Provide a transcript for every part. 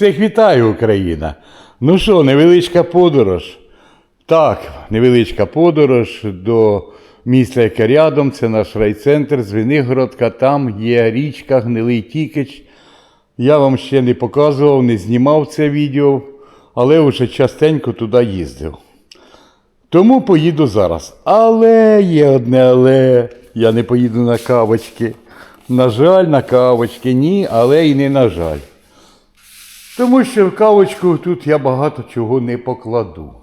Всіх вітаю, Україна! Ну що, невеличка подорож. Так, невеличка подорож до міста, яке рядом, це наш райцентр Звенигородка, там є річка Гнилий Тікич. Я вам ще не показував, не знімав це відео, але вже частенько туди їздив. Тому поїду зараз. Але є одне але. Я не поїду на кавочки. На жаль, на кавочки ні, але і не на жаль. Тому що в кавочку тут я багато чого не покладу.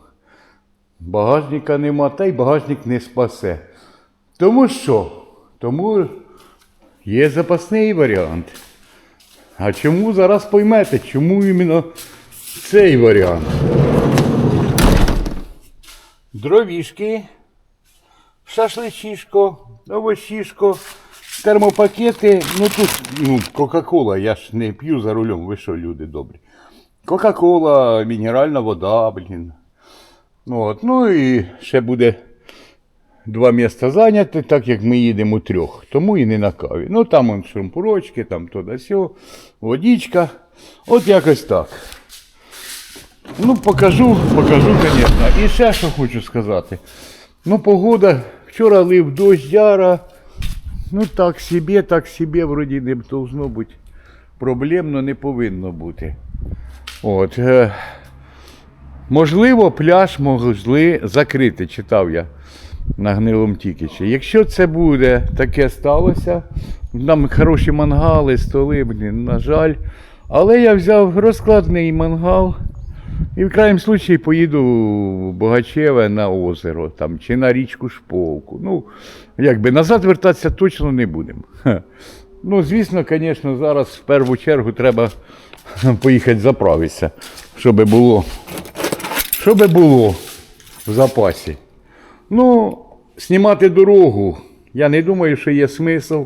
Багажника нема, та й багажник не спасе. Тому що? Тому є запасний варіант. А чому зараз поймете, чому іменно цей варіант? Дровішки, шашличишко, овощишко, термопакети. Ну тут ну, Кока-Кола, я ж не п'ю за рулем, ви що, люди добрі. Кока-Кола, мінеральна вода, блін. Ну, От. Ну і ще буде два міста зайняті, так як ми їдемо трьох. Тому і не на каві. Ну там он шурмпурочки, там то да сьо, водичка. От якось так. Ну, покажу, покажу, звісно. І ще що хочу сказати. Ну, погода, вчора лив дощ, яра. Ну, так собі, так собі, вроді не должно бути проблемно, не повинно бути. От. Е, можливо, пляж могли закрити, читав я на гнилому тікічі. Якщо це буде, таке сталося, там хороші мангали, столи, на жаль. Але я взяв розкладний мангал. І в крайнім случаї поїду в Богачеве на озеро там, чи на річку Шповку. Ну, якби назад вертатися точно не будемо. Ну, звісно, звісно, зараз в першу чергу треба поїхати заправитися, щоб було, щоб було в запасі. Ну, знімати дорогу, я не думаю, що є смисл.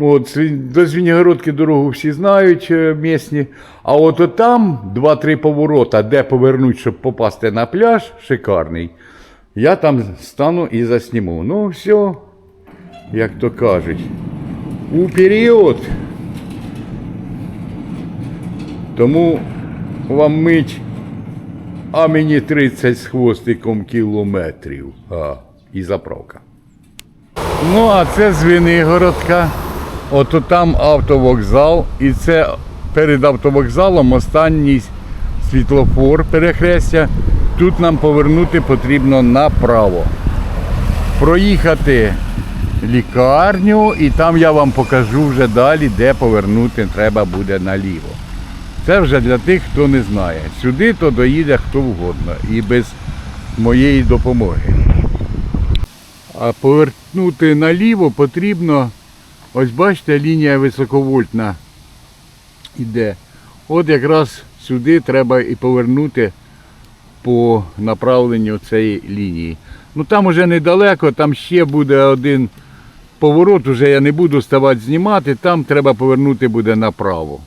От, до Звінігородки дорогу всі знають е, місні. А от, там два-три поворота, де повернуть, щоб попасти на пляж, шикарний. Я там стану і засніму. Ну, все, як то кажуть. Уперед! Тому вам мить, а мені 30 з хвостиком кілометрів. А, і заправка. Ну, а це Звенигородка. От там автовокзал. І це перед автовокзалом останній світлофор перехрестя. Тут нам повернути потрібно направо. Проїхати лікарню, і там я вам покажу вже далі, де повернути треба буде наліво. Це вже для тих, хто не знає. Сюди то доїде хто вгодно і без моєї допомоги. А повернути наліво потрібно, ось бачите, лінія високовольтна іде. От якраз сюди треба і повернути по направленню цієї лінії. Ну там уже недалеко, там ще буде один поворот, уже я не буду ставати знімати, там треба повернути буде направо.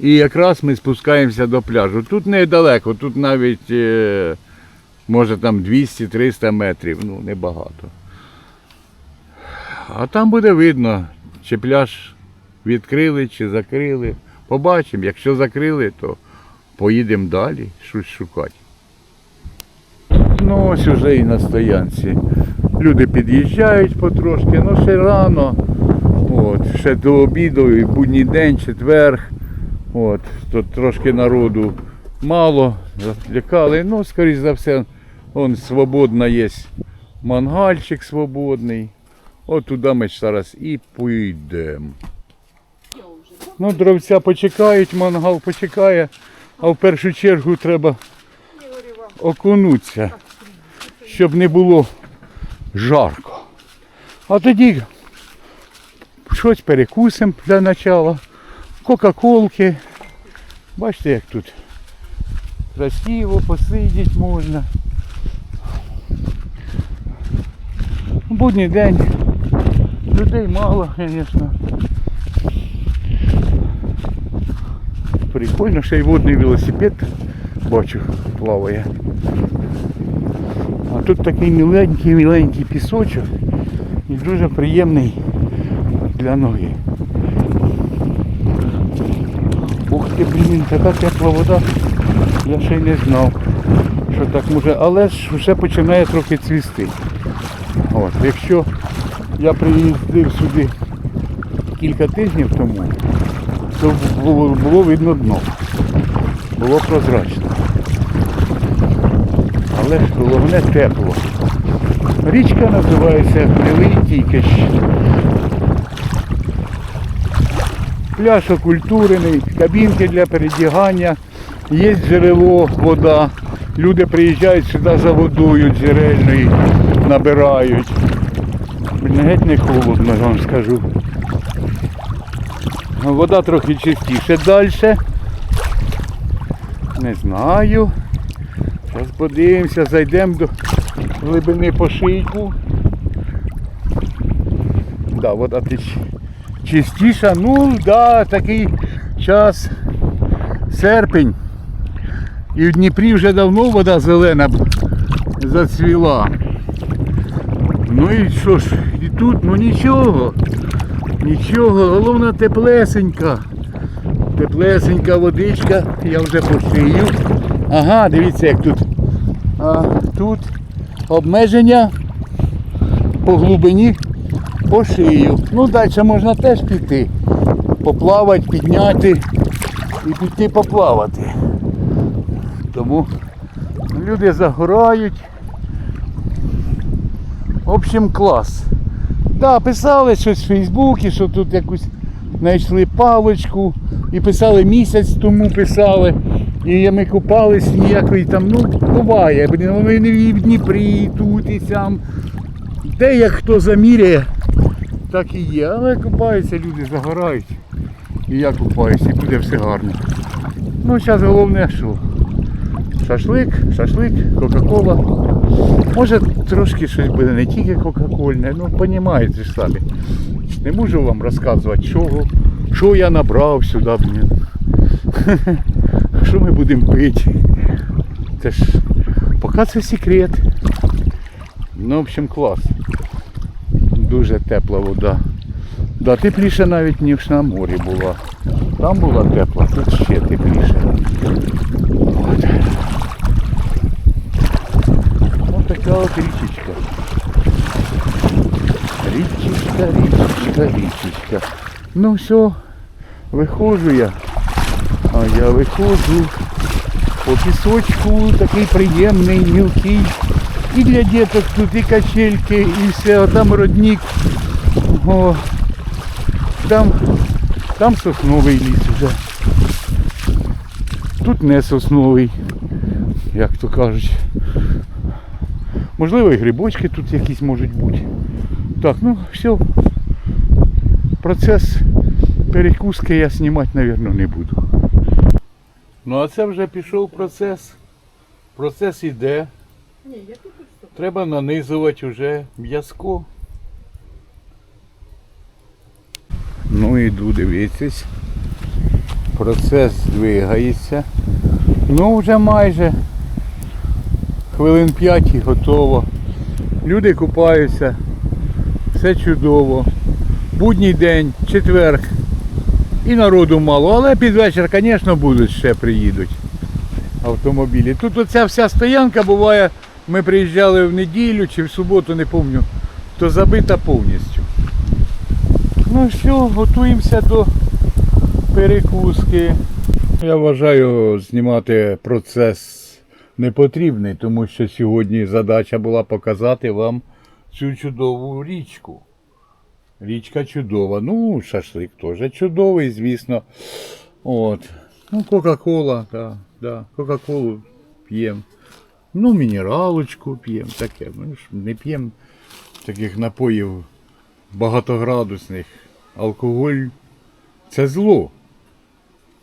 І якраз ми спускаємося до пляжу. Тут недалеко, тут навіть е, може там 200-300 метрів, ну небагато. А там буде видно, чи пляж відкрили, чи закрили. Побачимо. Якщо закрили, то поїдемо далі щось шукати. Ну, ось уже і на стоянці. Люди під'їжджають потрошки, ну ще рано. От, ще до обіду, і будній день, четверг. От, тут трошки народу мало, закликали. Ну, скоріш за все, он свободно є мангальчик свободний. От туди ми зараз і поїдемо. Ну, дровця почекають, мангал почекає, а в першу чергу треба окунутися, щоб не було жарко. А тоді щось перекусимо для начала. Кока-колки. Бачите, як тут красиво посидіти можна. Будній день. Людей мало, звісно. Прикольно, ще й водний велосипед бачу, плаває. А тут такий міленький, міленький пісочок і дуже приємний для ноги. Ух ти. Блін, така тепла вода. Я ще й не знав, що так може. Але ж вже починає трохи цвісти. От, якщо я приїздив сюди кілька тижнів тому, то було, було видно дно. Було прозрачно. Але ж головне тепло. Річка називається Гнилий Тікеш. Пляж окультурений, кабінки для передягання, є джерело, вода. Люди приїжджають сюди за водою джерельною, набирають. Блін, геть не холодно, я вам скажу. Вода трохи чистіше далі. Не знаю. Зараз подивимося, зайдемо до глибини по шийку. Да, вода чистіша. Ну, да, такий час серпень. І в Дніпрі вже давно вода зелена зацвіла. Ну і що ж, і тут, ну нічого. Нічого, головне теплесенька. Теплесенька водичка, я вже пошию. Ага, дивіться як тут. А, тут обмеження по глибині по шию. Ну далі можна теж піти. Поплавати, підняти і піти поплавати. Тому люди загорають. В общем, клас. Да, писали щось в Фейсбуці, що тут якусь знайшли паличку. І писали місяць тому писали. І ми купались ніякої там, ну, буває, вони не в Дніпрі, тут, і сям. Де як хто заміряє, так і є. Але купаються, люди загорають. І я купаюся, і буде все гарно. Ну, зараз головне що? Шашлик, шашлик, Кока-Кола. Може трошки щось буде не тільки Кока-Кольне, ну розумієте ж самі. Не можу вам розказувати, чого, що я набрав сюди. Що ми будемо пити. Це ж поки це секрет. Ну, в общем, клас. Дуже тепла вода. Да, тепліше навіть ніж на морі була. Там була тепла, тут ще тепліше. Ось така от річечка. Річечка, річечка, річечка. Ну все, виходжу я. А я виходжу по пісочку, такий приємний, мілкий. І для діток тут і качельки, і все, а там родник. О, там, там сосновий ліс вже. Тут не сосновий, як то кажуть. Можливо, і грибочки тут якісь можуть бути. Так, ну все. Процес перекуски я знімати, мабуть, не буду. Ну а це вже пішов процес. Процес іде. Треба нанизувати вже м'язко. Ну іду дивитись. Процес двигається. Ну вже майже хвилин 5 і готово. Люди купаються. Все чудово. Будній день, четверг. І народу мало, але під вечір, звісно, будуть ще приїдуть автомобілі. Тут оця вся стоянка буває, ми приїжджали в неділю чи в суботу, не пам'ятаю, то забита повністю. Ну все, готуємося до перекуски. Я вважаю знімати процес непотрібний, тому що сьогодні задача була показати вам цю чудову річку. Річка чудова. Ну, шашлик теж чудовий, звісно. От. Ну, Кока-Кола, так, да, Кока-Колу п'ємо. Ну, мінералочку п'ємо, таке. Ми ж не п'ємо таких напоїв багатоградусних. Алкоголь це зло.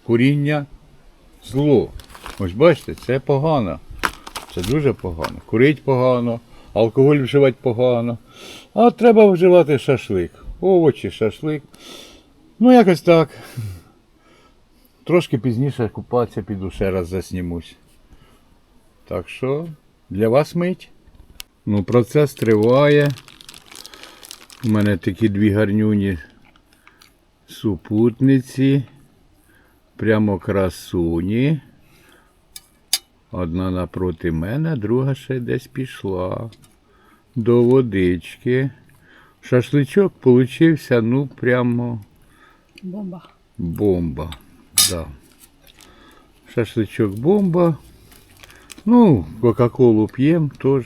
Куріння зло. Ось бачите, це погано. Це дуже погано. Курить погано, алкоголь вживати погано. А треба вживати шашлик. Овочі, шашлик. Ну, якось так. Трошки пізніше купатися піду ще раз заснімусь. Так що для вас мить. Ну, процес триває. У мене такі дві гарнюні супутниці. Прямо красуні. Одна напроти мене, друга ще десь пішла. До водички. Шашличок получився, ну, прямо Бомба. бомба. Да. Шашличок бомба. Ну, Кока-Колу п'ємо теж.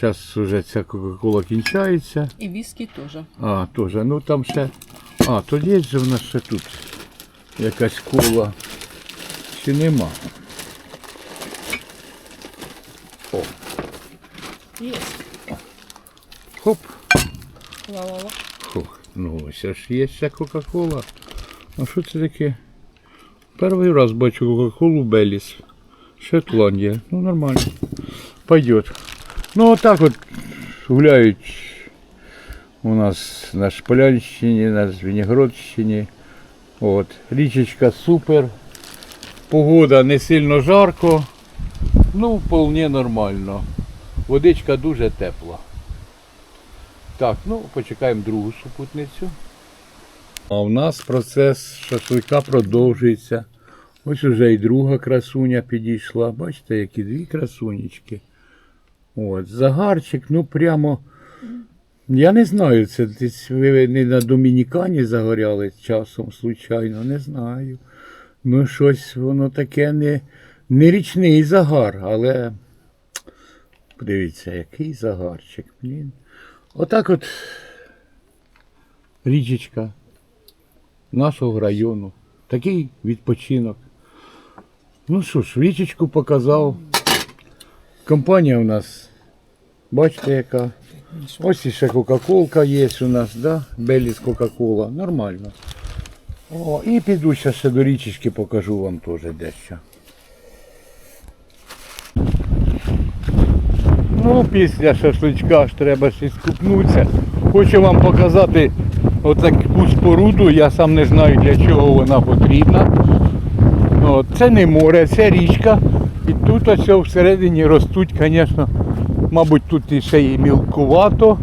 Зараз вже ця Кока-Кола кінчається. І віскі теж. А, теж, ну там ще. А, то є же в нас ще тут якась кола. Чи нема? О, Є. хоп. Ла-ла-ла. Хух, ну ось аж є ще Кока-Кола. А що це таке? Перший раз бачу Кока-Колу Беліс. Шотландія. Ну нормально. Пойдет. Ну отак от гуляють у нас на Шполянщині, на Звенігородщині. От. Річечка супер. Погода не сильно жарко. Ну, вполне нормально. Водичка дуже тепла. Так, ну почекаємо другу супутницю. А у нас процес шашлика продовжується. Ось уже і друга красуня підійшла. Бачите, які дві красунечки. От, загарчик, ну прямо. Я не знаю, це десь ви не на Домінікані загоряли часом, случайно, не знаю. Ну, щось воно таке не, не річний загар, але подивіться, який загарчик, блін. Отак от річечка нашого району. Такий відпочинок. Ну що ж, річечку показав. Компанія у нас, бачите, яка. Ось ще Кока-Колка є у нас, да? Беліс Кока-Кола. Нормально. О, і піду ще до річечки покажу вам теж дещо. Ну, після шашличка ж треба ще скупнутися. Хочу вам показати отаку споруду. Я сам не знаю для чого вона потрібна. От, це не море, це річка. І тут ось всередині ростуть, звісно, мабуть, тут і ще і мілкувато.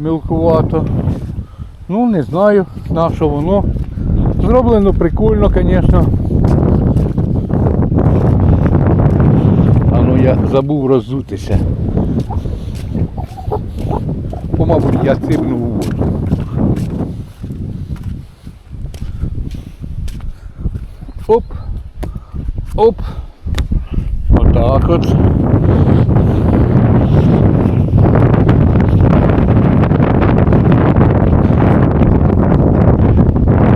Мілкувато. Ну, не знаю, на що воно. Зроблено прикольно, звісно. А ну я забув роззутися. Бо, мабуть, я цибнув у воду. Оп. Оп. Отак от.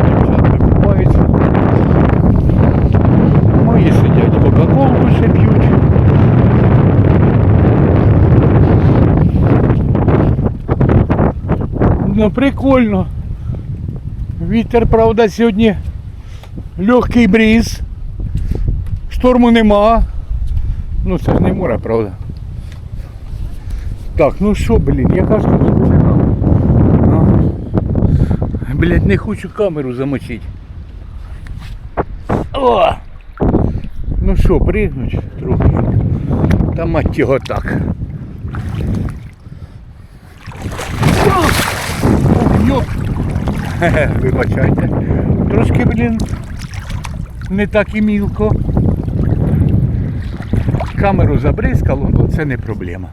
Дівчатка купаються. Мої сидять кока-колу ще п'ють. Ну прикольно. Вітер, правда, сьогодні легкий бріз. Шторму нема. Ну це ж не море, правда. Так, ну що, блін, яка ж тут глибина? Блять, не хочу камеру замочити. О! Ну що, пригнуть трохи. Та мать його так. Вибачайте. Трошки, блін, не так і мілко. Камеру забризкало, ну це не проблема.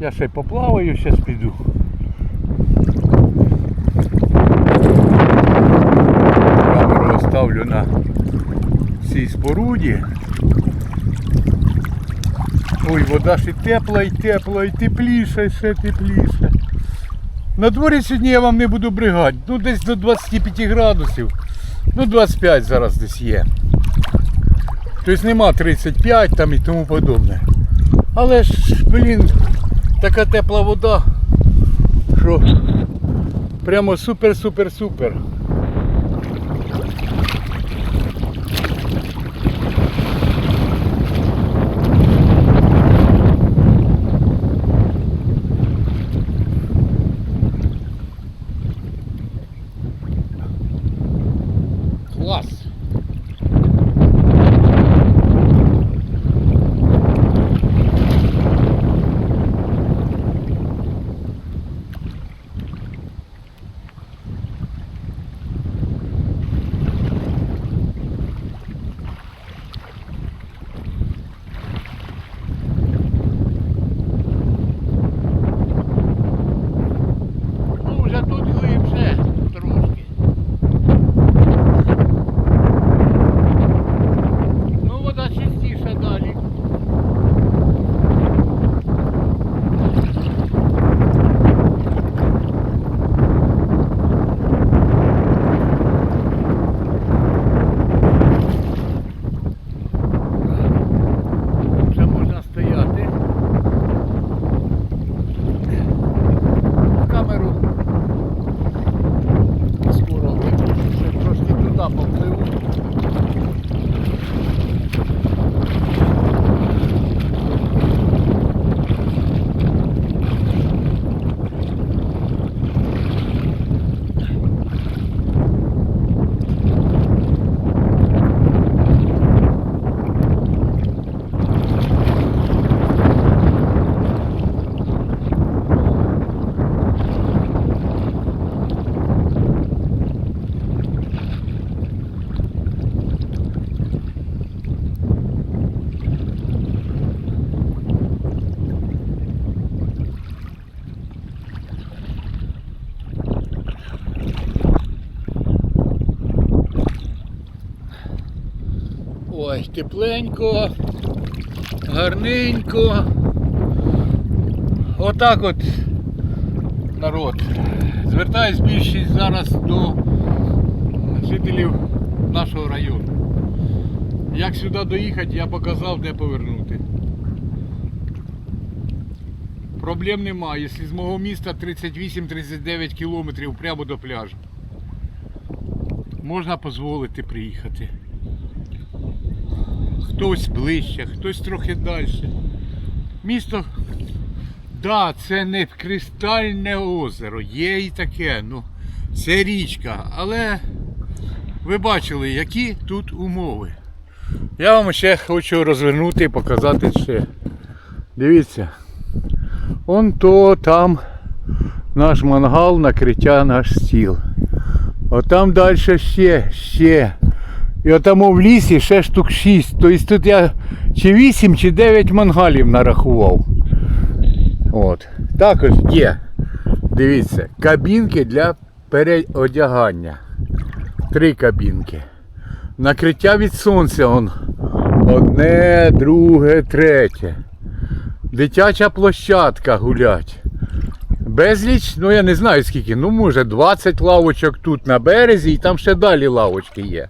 Я ще поплаваю, зараз піду. Камеру оставлю на цій споруді. Ой, вода ще тепла і тепла, і тепліша, і ще тепліше. На дворі сьогодні я вам не буду бригати. Ну десь до 25 градусів. Ну 25 зараз десь є. Тобто нема 35 там і тому подобне. Але ж, блін, така тепла вода, що прямо супер-супер-супер. Клас. Тепленько, гарненько. Отак от народ. Звертаюсь більшість зараз до жителів нашого району. Як сюди доїхати, я показав, де повернути. Проблем немає. Якщо з мого міста 38-39 кілометрів прямо до пляжу. Можна дозволити приїхати. Хтось ближче, хтось трохи далі. Місто, да, це не кристальне озеро, є і таке, ну, це річка, але ви бачили, які тут умови. Я вам ще хочу розвернути і показати ще. Дивіться. Он то там наш мангал, накриття наш стіл. Отам далі ще, ще. І отамо в лісі ще штук 6. Тобто тут я чи 8, чи 9 мангалів нарахував. От. Також є. Дивіться, кабінки для переодягання. Три кабінки. Накриття від сонця. Он. Одне, друге, третє. Дитяча площадка гулять. Безліч, ну я не знаю скільки, ну може 20 лавочок тут на березі і там ще далі лавочки є.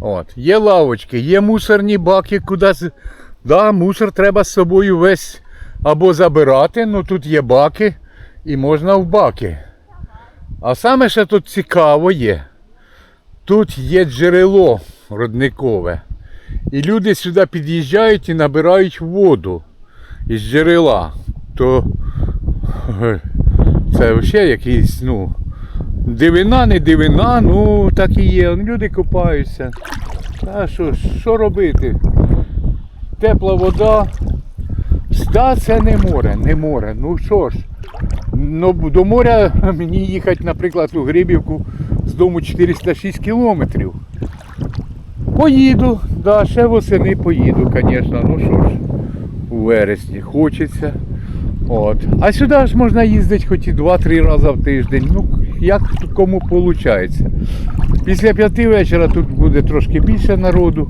От, Є лавочки, є мусорні баки, куди. Да, мусор треба з собою весь або забирати, ну тут є баки і можна в баки. А саме ще тут цікаво є. Тут є джерело родникове. І люди сюди під'їжджають і набирають воду із джерела. То це взагалі якийсь, ну, дивина, не дивина, ну так і є. Люди купаються. А що, що робити? Тепла вода. Да, це не море, не море. Ну що ж, ну, до моря мені їхати, наприклад, у Грибівку з дому 406 кілометрів. Поїду, да, ще восени поїду, звісно. Ну що ж, у вересні хочеться. От. А сюди ж можна їздити хоч і 2-3 рази в тиждень. Ну, як кому виходить. Після п'яти вечора тут буде трошки більше народу.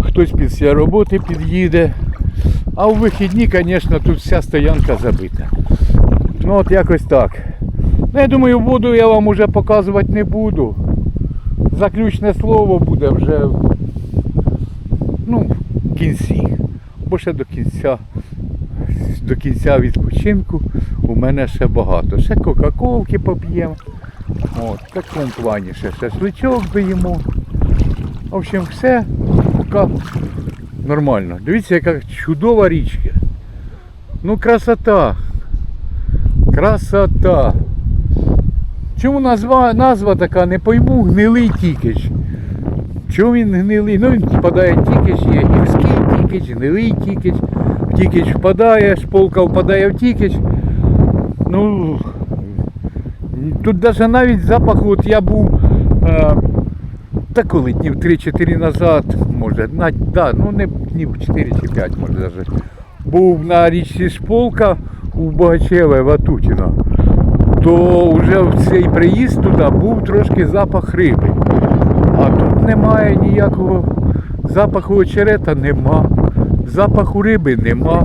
Хтось після роботи під'їде. А у вихідні, звісно, тут вся стоянка забита. Ну от якось так. Ну, я думаю, воду я вам уже показувати не буду. Заключне слово буде вже ну, в кінці. Бо ще до кінця, до кінця відпочинку у мене ще багато. Ще Кока-Колки поп'ємо. От, в такому плані ще шашличок доїмо. В общем, все поки нормально. Дивіться, яка чудова річка. Ну, красота. Красота. Чому назва, назва така, не пойму, гнилий тікич. Чому він гнилий? Ну він впадає тікич, є гірський тікич, гнилий тікич. В тікич впадає, шполка впадає в тікич. Ну тут навіть навіть запах, от я був е, та коли днів 3-4 назад, може, на, да, ну не днів 4 чи 5, може навіть. Був на річці Шполка у Богачеве Ватутіно, то вже в цей приїзд туди був трошки запах риби. А тут немає ніякого запаху очерета нема, запаху риби нема.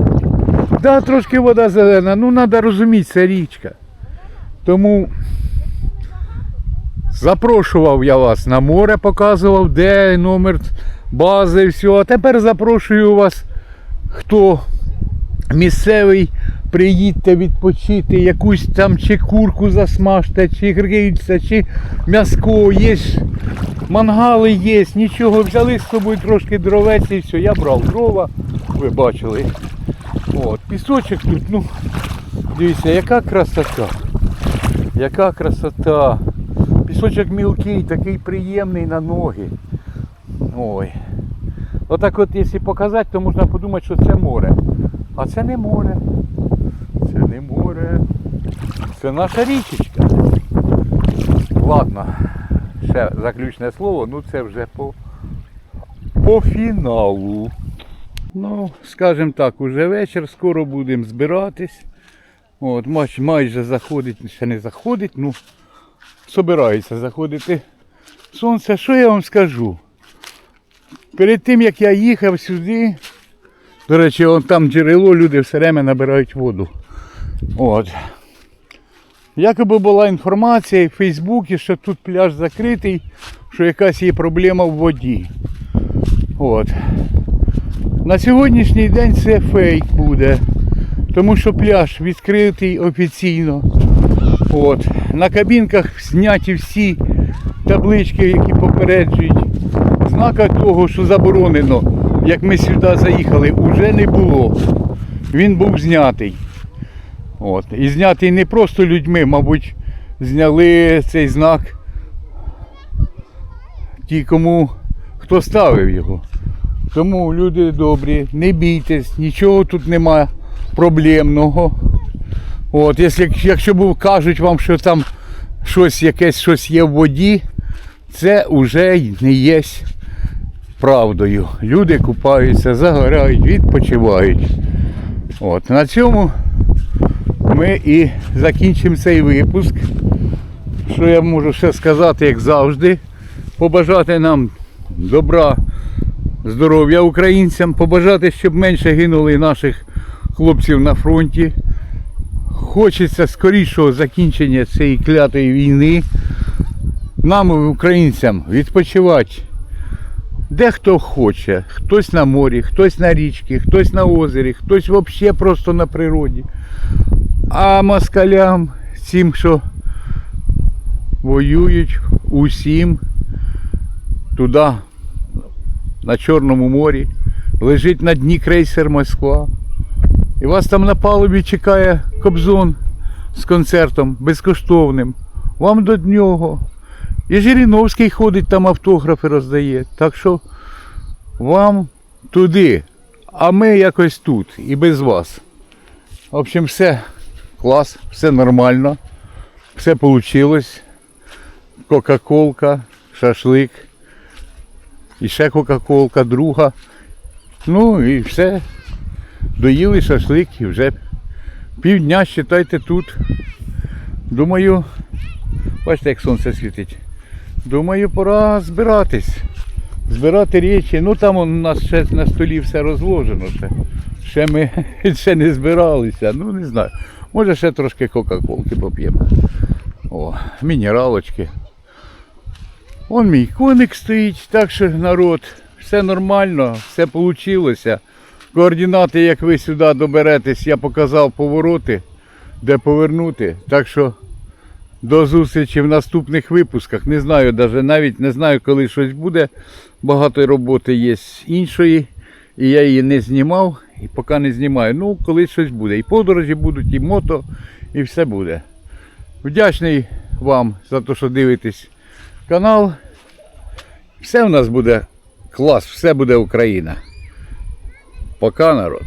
Да, трошки вода зелена, ну треба розуміти, це річка. Тому запрошував я вас на море, показував, де номер бази, все. А тепер запрошую вас, хто місцевий, приїдьте відпочити, якусь там чи курку засмажте, чи грильця, чи м'яско, є ж мангали є, нічого, взяли з собою трошки дровець і все. Я брав дрова, ви бачили. От, пісочок тут, ну, дивіться, яка красота. Яка красота. Пісочок мілкий, такий приємний на ноги. Ой. Отак от, якщо показати, то можна подумати, що це море. А це не море. Це не море. Це наша річечка. Ладно, ще заключне слово, ну це вже по, по фіналу. Ну, скажімо так, уже вечір, скоро будемо збиратись. От, май- майже заходить, ще не заходить, ну, собирається заходити сонце. Що я вам скажу? перед тим як я їхав сюди, до речі, вон там джерело, люди все время набирають воду. От. Якоби була інформація в Фейсбуці, що тут пляж закритий, що якась є проблема в воді. От. На сьогоднішній день це фейк буде. Тому що пляж відкритий офіційно. От. На кабінках зняті всі таблички, які попереджують. Знака того, що заборонено, як ми сюди заїхали, уже не було. Він був знятий. От. І знятий не просто людьми, мабуть, зняли цей знак ті, кому хто ставив його. Тому люди добрі, не бійтесь, нічого тут немає проблемного. От, якщо, якщо кажуть вам, що там щось, якесь щось є в воді, це вже не є правдою. Люди купаються, загорають, відпочивають. От, на цьому ми і закінчимо цей випуск. Що я можу ще сказати, як завжди, побажати нам добра, здоров'я українцям, побажати, щоб менше гинули наших хлопців на фронті. Хочеться скорішого закінчення цієї клятої війни. Нам, українцям, відпочивати де хто хоче. Хтось на морі, хтось на річці, хтось на озері, хтось взагалі просто на природі. А москалям, цим, що воюють, усім туди, на Чорному морі, лежить на дні крейсер Москва. І вас там на палубі чекає Кобзон з концертом безкоштовним. Вам до нього. І Жириновський ходить там автографи роздає. Так що вам туди, а ми якось тут і без вас. В общем, все клас, все нормально, все вийшло. Кока-колка, шашлик. І ще кока-колка, друга. Ну і все. Доїли шашлик і вже півдня, считайте, тут. Думаю, бачите, як сонце світить. Думаю, пора збиратись. Збирати речі. Ну там у нас ще на столі все розложено. Ще, ще ми ще не збиралися. Ну не знаю. Може ще трошки кока-колки поп'ємо. О, мінералочки. Вон мій коник стоїть, так що народ, все нормально, все вийшло. Координати, як ви сюди доберетесь, я показав повороти, де повернути. Так що до зустрічі в наступних випусках. Не знаю, навіть, навіть не знаю, коли щось буде. Багато роботи є іншої. І я її не знімав і поки не знімаю. Ну, коли щось буде. І подорожі будуть, і мото, і все буде. Вдячний вам за те, що дивитесь канал. Все у нас буде клас, все буде Україна. Пока, народ.